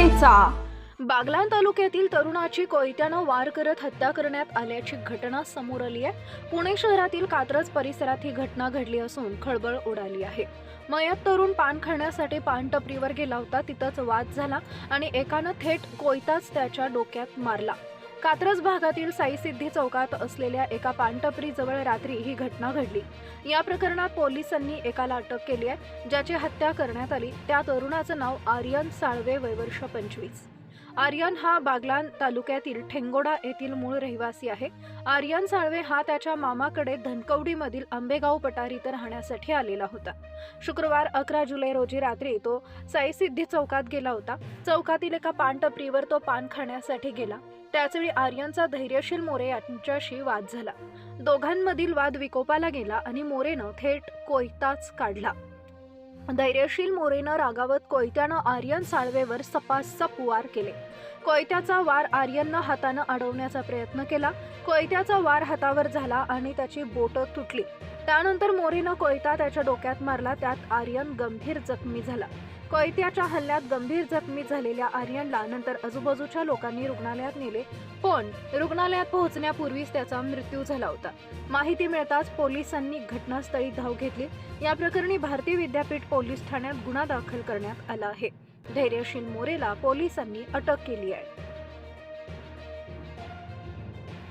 घडामोडींचा बागलाण तालुक्यातील तरुणाची कोयत्यानं वार करत हत्या करण्यात आल्याची घटना समोर आली आहे. पुणे शहरातील कात्रज परिसरात ही घटना घडली असून खळबळ उडाली आहे. मयत तरुण पान खाण्यासाठी पान टपरीवर गेला होता. तिथंच वाद झाला आणि एकानं थेट कोयताच त्याच्या डोक्यात मारला. कात्रज भागातील साईसिद्धी चौकात असलेल्या एका पानटपरीजवळ रात्री ही घटना घडली. या प्रकरणात पोलिसांनी एकाला अटक केली आहे ज्याची हत्या करण्यात आली. त्या तरुणाचं नाव आर्यन साळवे वयवर्ष पंचवीस. आर्यन हा बागलान तालुक्यातील ठेंगोडा येथील मूळ रहिवासी आहे. आर्यन साळवे हा त्याच्या मामाकडे धनकवडीमधील आंबेगाव पटारीत राहण्यासाठी आलेला होता. शुक्रवार अकरा जुलै रोजी रात्री तो साईसिद्धी चौकात गेला होता. चौकातील एका पानटपरीवर तो पान खाण्यासाठी गेला. त्याचवेळी आर्यनचा धैर्यशील मोरे यांच्याशी वाद झाला. दोघांमधील वाद विकोपाला गेला आणि मोरेनं थेट कोयताच काढला. धैर्यशील मोरेनं रागावत कोयत्यानं आर्यन साळवेवर सपासप वार केले. कोयत्याचा वार आर्यननं हातानं अडवण्याचा प्रयत्न केला. कोयत्याचा वार हातावर झाला आणि त्याची बोटं तुटली. त्यानंतर मोरेनं कोयता त्याच्या डोक्यात मारला त्यात आर्यन गंभीर जखमी झाला. कोयत्याच्या हल्ल्यात गंभीर जखमी झालेल्या आर्यनला नंतर आजूबाजूच्या लोकांनी रुग्णालयात नेले पण रुग्णालयात पोहोचण्यापूर्वीच त्याचा मृत्यू झाला होता. माहिती मिळताच पोलिसांनी घटनास्थळी धाव घेतली. या प्रकरणी भारतीय विद्यापीठ पोलीस ठाण्यात गुन्हा दाखल करण्यात आला आहे. धैर्यशील मोरेला पोलिसांनी अटक केली आहे.